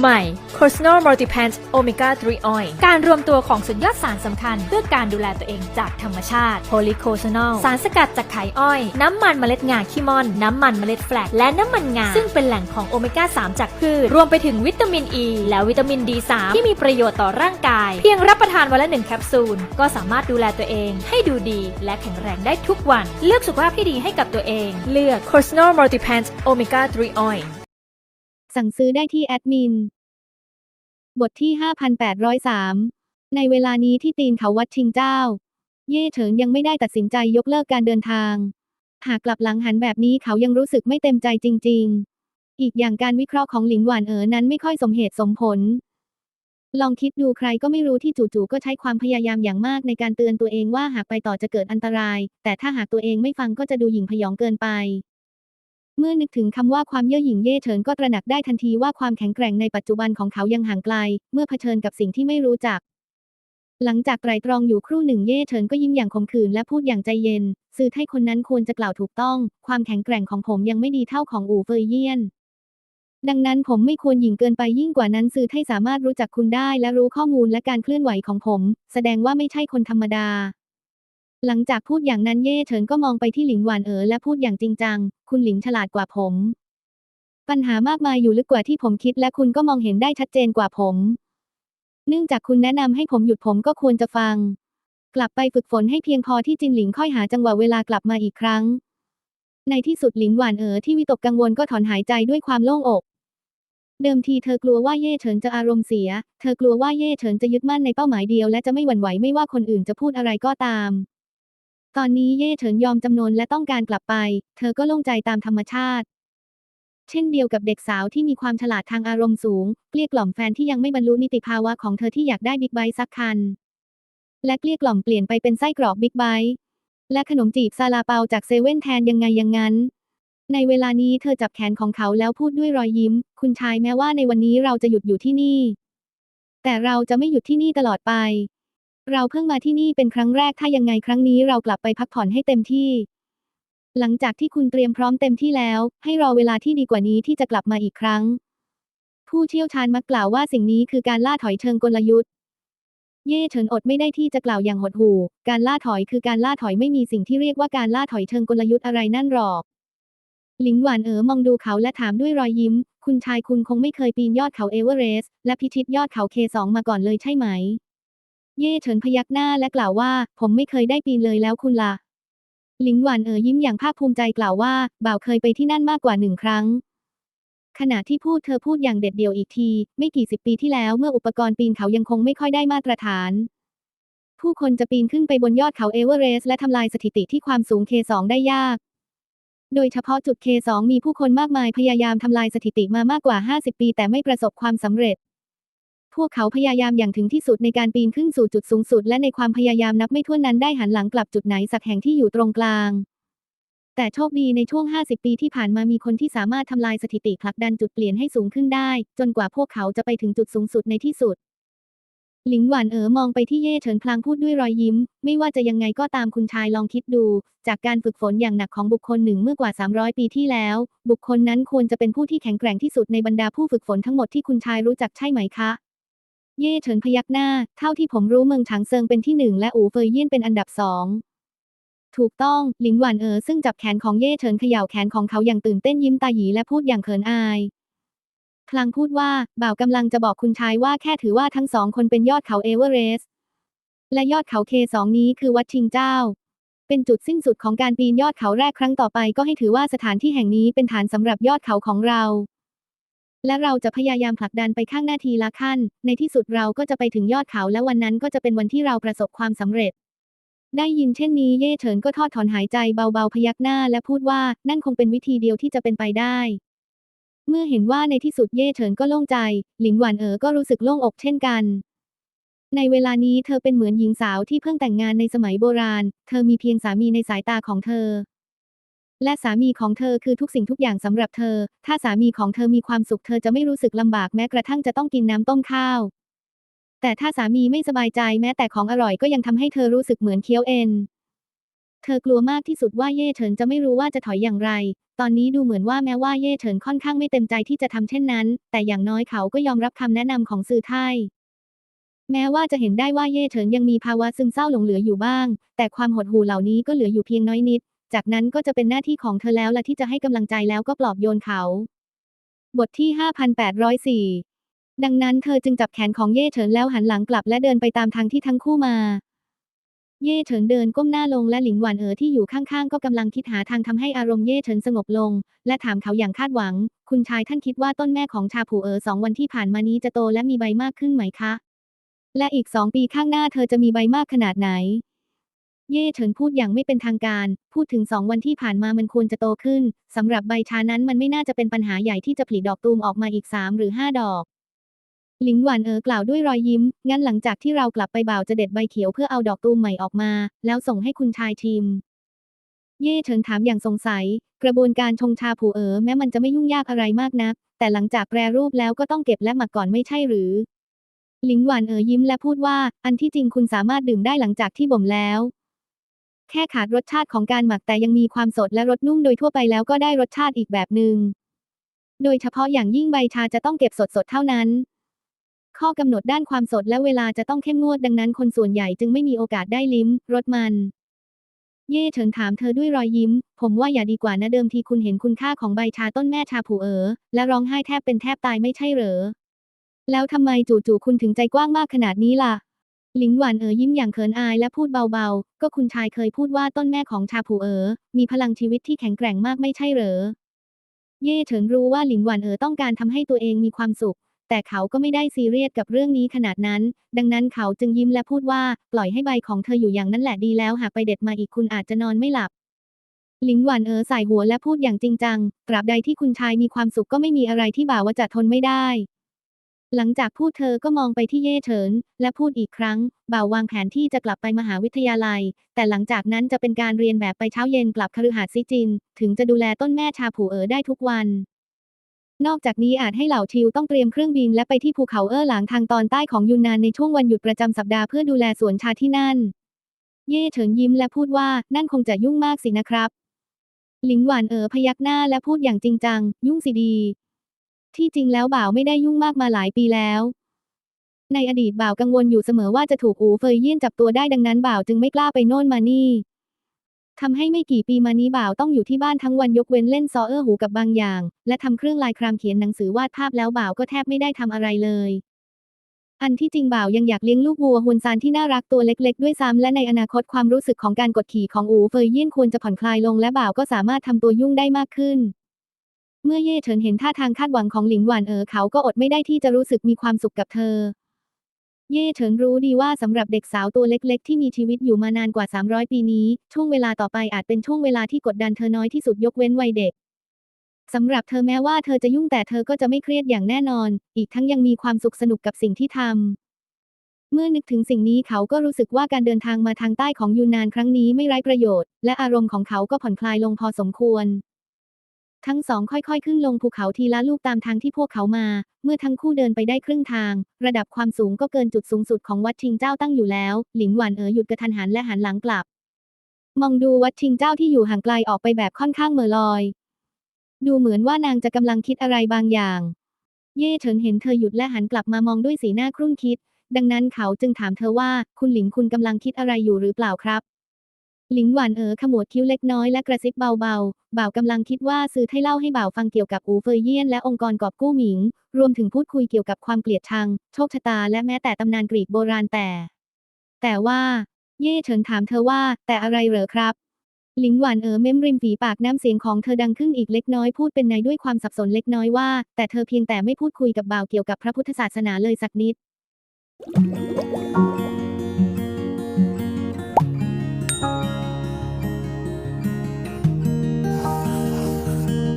ใหม่ Personal Multipant Omega 3 Oil การรวมตัวของสุดยอดสารสำคัญ เพื่อการดูแลตัวเองจากธรรมชาติ Polycosanol สารสกัดจากไข่อ้อย น้ำมันเมล็ดงาขี้มอน น้ำมันเมล็ดแฟลก และน้ำมันงา ซึ่งเป็นแหล่งของโอเมก้า 3 จากพืช รวมไปถึงวิตามินอ e ีและวิตามิน D3 ที่มีประโยชน์ต่อร่างกาย เพียงรับประทานวันละหนึ่งแคปซูล ก็สามารถดูแลตัวเอง ให้ดูดี และแข็งแรงได้ทุกวัน เลือกสุขภาพที่ดีให้กับตัวเอง เลือก Personal Multipant Omega 3 Oil สั่งซื้อได้ที่แอดมิน บทที่ 5803 ในเวลานี้ที่ตีนเขาวัดชิงเจ้า เย่เฉิงยังไม่ได้ตัดสินใจยกเลิกการเดินทาง หากกลับหลังหันแบบนี้เขายังรู้สึกไม่เต็มใจจริง ๆ อีกอย่างการวิเคราะห์ของหลินหวานเอ๋อนั้นไม่ค่อยสมเหตุสมผล ลองคิดดูใครก็ไม่รู้ที่จู่ๆก็ใช้ความพยายามอย่างมากในการเตือนตัวเองว่าหากไปต่อจะเกิดอันตราย แต่ถ้าหากตัวเองไม่ฟังก็จะดูหยิ่งพยองเกินไป เมื่อนึกถึงคำว่าความเย่อหยิ่งเย่เฉินก็ตระหนักได้ทันทีว่าความแข็งแกร่งในปัจจุบันของเขายังห่างไกล เมื่อเผชิญกับสิ่งที่ไม่รู้จัก หลังจากไตรตรองอยู่ครู่หนึ่งเย่เฉินก็ยิ้มอย่างขมขื่นและพูดอย่างใจเย็นสื่อให้คนนั้นควรจะกล่าวถูกต้อง ความแข็งแกร่งของผมยังไม่ดีเท่าของอู่เฟยเยี่ยน ดังนั้นผมไม่ควรหยิ่งเกินไปยิ่งกว่านั้นสื่อให้สามารถรู้จักคุณได้และรู้ข้อมูลและการเคลื่อนไหวของผม แสดงว่าไม่ใช่คนธรรมดา หลังจากพูดอย่างนั้นเย่เฉินก็มองไปที่หลิงหวานเอ๋อและพูดอย่างจริงจัง คุณหลิงฉลาดกว่าผม ปัญหามากมายอยู่ลึกกว่าที่ผมคิด และคุณก็มองเห็นได้ชัดเจนกว่าผม เนื่องจากคุณแนะนำให้ผมหยุดผมก็ควรจะฟัง กลับไปฝึกฝนให้เพียงพอที่จินหลิงค่อยหาจังหวะเวลากลับมาอีกครั้ง ในที่สุดหลิงหวานเอ๋อที่วิตกกังวลก็ถอนหายใจด้วยความโล่งอก เดิมทีเธอกลัวว่าเย่เฉินจะอารมณ์เสีย เธอกลัวว่าเย่เฉินจะยึดมั่นในเป้าหมายเดียวและจะไม่หวั่นไหวไม่ว่าคนอื่นจะพูดอะไรก็ตาม ตอนนี้เย่เฉินยอมจำนนและต้องการกลับไป เธอก็โล่งใจตามธรรมชาติ เช่นเดียวกับเด็กสาวที่มีความฉลาดทางอารมณ์สูง เกลี้ยกล่อมแฟนที่ยังไม่บรรลุนิติภาวะของเธอที่อยากได้บิ๊กไบค์สักคัน และเกลี้ยกล่อมเปลี่ยนไปเป็นไส้กรอกบิ๊กไบค์และขนมจีบซาลาเปาจากเซเว่นแทนยังไงย่างนั้น ในเวลานี้เธอจับแขนของเขาแล้วพูดด้วยรอยยิ้ม คุณชายแม้ว่าในวันนี้เราจะหยุดอยู่ที่นี่ แต่เราจะไม่หยุดที่นี่ตลอดไป เราเพิ่งมาที่นี่เป็นครั้งแรกถ้ายังไงครั้งนี้เรากลับไปพักผ่อนให้เต็มที่ หลังจากที่คุณเตรียมพร้อมเต็มที่แล้ว ให้รอเวลาที่ดีกว่านี้ที่จะกลับมาอีกครั้ง ผู้เชี่ยวชาญมักกล่าวว่าสิ่งนี้คือการล่าถอยเชิงกลยุทธ์ เย่เฉินอดไม่ได้ที่จะกล่าวอย่างหดหู่ การล่าถอยคือการล่าถอยไม่มีสิ่งที่เรียกว่าการล่าถอยเชิงกลยุทธ์อะไรนั่นหรอก หลิงหวานเอ๋อมองดูเขาและถามด้วยรอยยิ้ม คุณชายคุณคงไม่เคยปีนยอดเขาเอเวอเรสต์และพิชิตยอดเขาเคสองมาก่อนเลยใช่ไหม เย่เฉินพยักหน้าและกล่าวว่า ผมไม่เคยได้ปีนเลยแล้วคุณล่ะ หลิงหวานเอ๋อยิ้มอย่างภาคภูมิใจกล่าวว่า บ่าวเคยไปที่นั่นมากกว่าหนึ่งครั้ง ขณะที่พูดเธอพูดอย่างเด็ดเดี่ยวอีกที ไม่กี่สิบปีที่แล้วเมื่ออุปกรณ์ปีนเขายังคงไม่ค่อยได้มาตรฐาน ผู้คนจะปีนขึ้นไปบนยอดเขาเอเวอเรสต์และทำลายสถิติที่ความสูง K2 ได้ยาก โดยเฉพาะจุด K2 มีผู้คนมากมายพยายามทำลายสถิติมามากกว่า 50 ปี แต่ไม่ประสบความสำเร็จ พวกเขาพยายามอย่างถึงที่สุดในการปีนขึ้นสู่จุดสูงสุด และในความพยายามนับไม่ถ้วนนั้นได้หันหลังกลับจุดไหนสักแห่งที่อยู่ตรงกลาง แต่โชคดีในช่วง 50 ปีที่ผ่านมามีคนที่สามารถทำลายสถิติผลักดันจุดเปลี่ยนให้สูงขึ้นได้ จนกว่าพวกเขาจะไปถึงจุดสูงสุดในที่สุด หลิงหวานเอ๋อมองไปที่เย่เฉินพลางพูดด้วยรอยยิ้ม ไม่ว่าจะยังไงก็ตามคุณชายลองคิดดู จากการฝึกฝนอย่างหนักของบุคคลหนึ่งเมื่อกว่า 300 ปีที่แล้ว บุคคลนั้นควรจะเป็นผู้ที่แข็งแกร่งที่สุดในบรรดาผู้ฝึกฝนทั้งหมดที่คุณชายรู้จักใช่ไหมคะ เย่เฉินพยักหน้า เท่าที่ผมรู้เมืองฉางเซิงเป็นที่หนึ่งและอูเฟยเยี่ยนเป็นอันดับสองถูกต้อง หลิงหวานเอ๋อซึ่งจับแขนของเย่เฉินเขย่าแขนของเขาอย่างตื่นเต้นยิ้มตาหยีและพูดอย่างเขินอาย พลางพูดว่า บ่าวกำลังจะบอกคุณชายว่าแค่ถือว่าทั้งสองคนเป็นยอดเขาเอเวอเรสต์และยอดเขาเคสองนี้คือวัดชิงเจ้า เป็นจุดสิ้นสุดของการปีนยอดเขาแรกครั้งต่อไป ก็ให้ถือว่าสถานที่แห่งนี้เป็นฐานสำหรับยอดเขาของเรา และเราจะพยายามผลักดันไปข้างหน้าทีละขั้น ในที่สุดเราก็จะไปถึงยอดเขาและวันนั้นก็จะเป็นวันที่เราประสบความสำเร็จ ได้ยินเช่นนี้เย่เฉินก็ทอดถอนหายใจเบาๆพยักหน้าและพูดว่านั่นคงเป็นวิธีเดียวที่จะเป็นไปได้ เมื่อเห็นว่าในที่สุดเย่เฉินก็โล่งใจ หลิงหวานเอ๋อก็รู้สึกโล่งอกเช่นกัน ในเวลานี้เธอเป็นเหมือนหญิงสาวที่เพิ่งแต่งงานในสมัยโบราณ เธอมีเพียงสามีในสายตาของเธอ และสามีของเธอคือทุกสิ่งทุกอย่างสำหรับเธอ ถ้าสามีของเธอมีความสุขเธอจะไม่รู้สึกลำบากแม้กระทั่งจะต้องกินน้ำต้มข้าว แต่ถ้าสามีไม่สบายใจแม้แต่ของอร่อยก็ยังทำให้เธอรู้สึกเหมือนเคี้ยวเอ็น เธอกลัวมากที่สุดว่าเย่เฉินจะไม่รู้ว่าจะถอยอย่างไร ตอนนี้ดูเหมือนว่าแม้ว่าเย่เฉินค่อนข้างไม่เต็มใจที่จะทำเช่นนั้น แต่อย่างน้อยเขาก็ยอมรับคำแนะนำของซือไทยแม้ว่าจะเห็นได้ว่าเย่เฉินยังมีภาวะซึมเศร้าหลงเหลืออยู่บ้าง แต่ความหดหู่เหล่านี้ก็เหลืออยู่เพียงน้อยนิด จากนั้นก็จะเป็นหน้าที่ของเธอแล้วละที่จะให้กำลังใจแล้วก็ปลอบโยนเขา บทที่ 5804 ดังนั้นเธอจึงจับแขนของเย่เฉินแล้วหันหลังกลับและเดินไปตามทางที่ทั้งคู่มา เย่เฉินเดินก้มหน้าลงและหลิงหวานเอ๋อที่อยู่ข้างๆ ก็กำลังคิดหาทางทำให้อารมณ์เย่เฉินสงบลง และถามเขาอย่างคาดหวัง คุณชายท่านคิดว่าต้นแม่ของชาผูเอ๋อสองวันที่ผ่านมานี้จะโตและมีใบมากขึ้นไหมคะ และอีกสองปีข้างหน้าเธอจะมีใบมากขนาดไหน เย่เฉินพูดอย่างไม่เป็นทางการ พูดถึงสองวันที่ผ่านมามันควรจะโตขึ้น สำหรับใบชานั้นมันไม่น่าจะเป็นปัญหาใหญ่ที่จะผลิดอกตูมออกมาอีกสามหรือห้าดอก หลิงหวานเอ๋อกล่าวด้วยรอยยิ้ม งั้นหลังจากที่เรากลับไปบ่าวจะเด็ดใบเขียวเพื่อเอาดอกตูมใหม่ออกมา แล้วส่งให้คุณชายชิม เย่เฉินถามอย่างสงสัย กระบวนการชงชาผูเอ๋อแม้มันจะไม่ยุ่งยากอะไรมากนัก แต่หลังจากแปรรูปแล้วก็ต้องเก็บและหมักก่อนไม่ใช่หรือหลิงหวานเอ๋อยิ้มและพูดว่า อันที่จริงคุณสามารถดื่มได้หลังจากที่บ่มแล้ว แค่ขาดรสชาติของการหมักแต่ยังมีความสดและรสนุ่มโดยทั่วไปแล้วก็ได้รสชาติอีกแบบหนึ่ง โดยเฉพาะอย่างยิ่งใบชาจะต้องเก็บสดๆเท่านั้น ข้อกำหนดด้านความสดและเวลาจะต้องเข้มงวดดังนั้นคนส่วนใหญ่จึงไม่มีโอกาสได้ลิ้มรสมัน เย่เฉินถามเธอด้วยรอยยิ้ม ผมว่าอย่าดีกว่านะเดิมทีคุณเห็นคุณค่าของใบชาต้นแม่ชาผูเอ๋อและร้องไห้แทบเป็นแทบตายไม่ใช่เหรอ แล้วทำไมจู่ๆคุณถึงใจกว้างมากขนาดนี้ล่ะ หลิงหวานเอ๋อยิ้มอย่างเขินอายและพูดเบาๆ ก็คุณชายเคยพูดว่าต้นแม่ของชาผูเอ๋อมีพลังชีวิตที่แข็งแกร่งมากไม่ใช่เหรอ เย่เฉินรู้ว่าหลิงหวานเอ๋อต้องการทำให้ตัวเองมีความสุข แต่เขาก็ไม่ได้ซีเรียสกับเรื่องนี้ขนาดนั้น ดังนั้นเขาจึงยิ้มและพูดว่าปล่อยให้ใบของเธออยู่อย่างนั้นแหละดีแล้วหากไปเด็ดมาอีกคุณอาจจะนอนไม่หลับหลิงหวานเอ๋อใส่หัวและพูดอย่างจริงจัง ตราบใดที่คุณชายมีความสุขก็ไม่มีอะไรที่บ่าวว่าจะทนไม่ได้ หลังจากพูดเธอก็มองไปที่เย่เฉิน และพูดอีกครั้ง บ่าววางแผนที่จะกลับไปมหาวิทยาลัย แต่หลังจากนั้นจะเป็นการเรียนแบบไปเช้าเย็นกลับคฤหาสน์ซิจิน ถึงจะดูแลต้นแม่ชาผูเอ๋อได้ทุกวัน นอกจากนี้อาจให้เหล่าทิวต้องเตรียมเครื่องบินและไปที่ภูเขาเอ้อหลางทางตอนใต้ของยูนนานในช่วงวันหยุดประจำสัปดาห์เพื่อดูแลสวนชาที่นั่น เย่เฉินยิ้มและพูดว่านั่นคงจะยุ่งมากสินะครับ หลิงหวานเอ๋อพยักหน้าและพูดอย่างจริงจัง ยุ่งสิดี ที่จริงแล้วบ่าวไม่ได้ยุ่งมากมาหลายปีแล้ว ในอดีตบ่าวกังวลอยู่เสมอว่าจะถูกอูเฟยเยี่ยนจับตัวได้ดังนั้นบ่าวจึงไม่กล้าไปโน่นมานี่ทำให้ไม่กี่ปีมานี้บ่าวต้องอยู่ที่บ้านทั้งวันยกเว้นเล่นซอเออร์หูกับบางอย่าง และทำเครื่องลายครามเขียนหนังสือวาดภาพแล้วบ่าวก็แทบไม่ได้ทำอะไรเลย อันที่จริงบ่าวยังอยากเลี้ยงลูกวัวฮุนซานที่น่ารักตัวเล็ก ๆ ด้วยซ้ำและในอนาคตความรู้สึกของการกดขี่ของอูเฟยเยี่ยนควรจะผ่อนคลายลงและบ่าวก็สามารถทำตัวยุ่งได้มากขึ้น เมื่อเย่เฉินเห็นท่าทางคาดหวังของหลิงหวานเอ๋อเขาก็อดไม่ได้ที่จะรู้สึกมีความสุขกับเธอ เย่เฉินรู้ดีว่าสำหรับเด็กสาวตัวเล็กๆ ที่มีชีวิตอยู่มานานกว่า 300 ปีนี้ ช่วงเวลาต่อไปอาจเป็นช่วงเวลาที่กดดันเธอน้อยที่สุดยกเว้นวัยเด็กสำหรับเธอแม้ว่าเธอจะยุ่งแต่เธอก็จะไม่เครียดอย่างแน่นอน อีกทั้งยังมีความสุขสนุกกับสิ่งที่ทำ เมื่อนึกถึงสิ่งนี้เขาก็รู้สึกว่าการเดินทางมาทางใต้ของยูนนานครั้งนี้ไม่ไร้ประโยชน์ และอารมณ์ของเขาก็ผ่อนคลายลงพอสมควร ทั้งสองค่อยๆ ขึ้นลงภูเขาทีละลูกตามทางที่พวกเขามา เมื่อทั้งคู่เดินไปได้ครึ่งทาง ระดับความสูงก็เกินจุดสูงสุดของวัดชิงเจ้าตั้งอยู่แล้ว หลินหวานเอ๋อหยุดกระทันหันและหันหลังกลับ มองดูวัดชิงเจ้าที่อยู่ห่างไกลออกไปแบบค่อนข้างเหม่อลอย ดูเหมือนว่านางจะกำลังคิดอะไรบางอย่าง เย่เฉินเห็นเธอหยุดและหันกลับมามองด้วยสีหน้าครุ่นคิด ดังนั้นเขาจึงถามเธอว่า คุณหลิงคุณกำลังคิดอะไรอยู่หรือเปล่าครับ หลิงหวานเอ๋อขมวดคิ้วเล็กน้อยและกระซิบเบาๆ บ่าวกำลังคิดว่าซื้อให้เล่าให้บ่าวฟังเกี่ยวกับอูเฟยเยียนและองค์กรกอบกู้หมิง รวมถึงพูดคุยเกี่ยวกับความเกลียดชัง โชคชะตาและแม้แต่ตำนานกรีกโบราณแต่ แต่ว่า เย่เฉินถามเธอว่า แต่อะไรเหรอครับ หลิงหวานเอ๋อเม้มริมฝีปากน้ำเสียงของเธอดังขึ้นอีกเล็กน้อยพูดเป็นในด้วยความสับสนเล็กน้อยว่า แต่เธอเพียงแต่ไม่พูดคุยกับบ่าวเกี่ยวกับพระพุทธศาสนาเลยสักนิด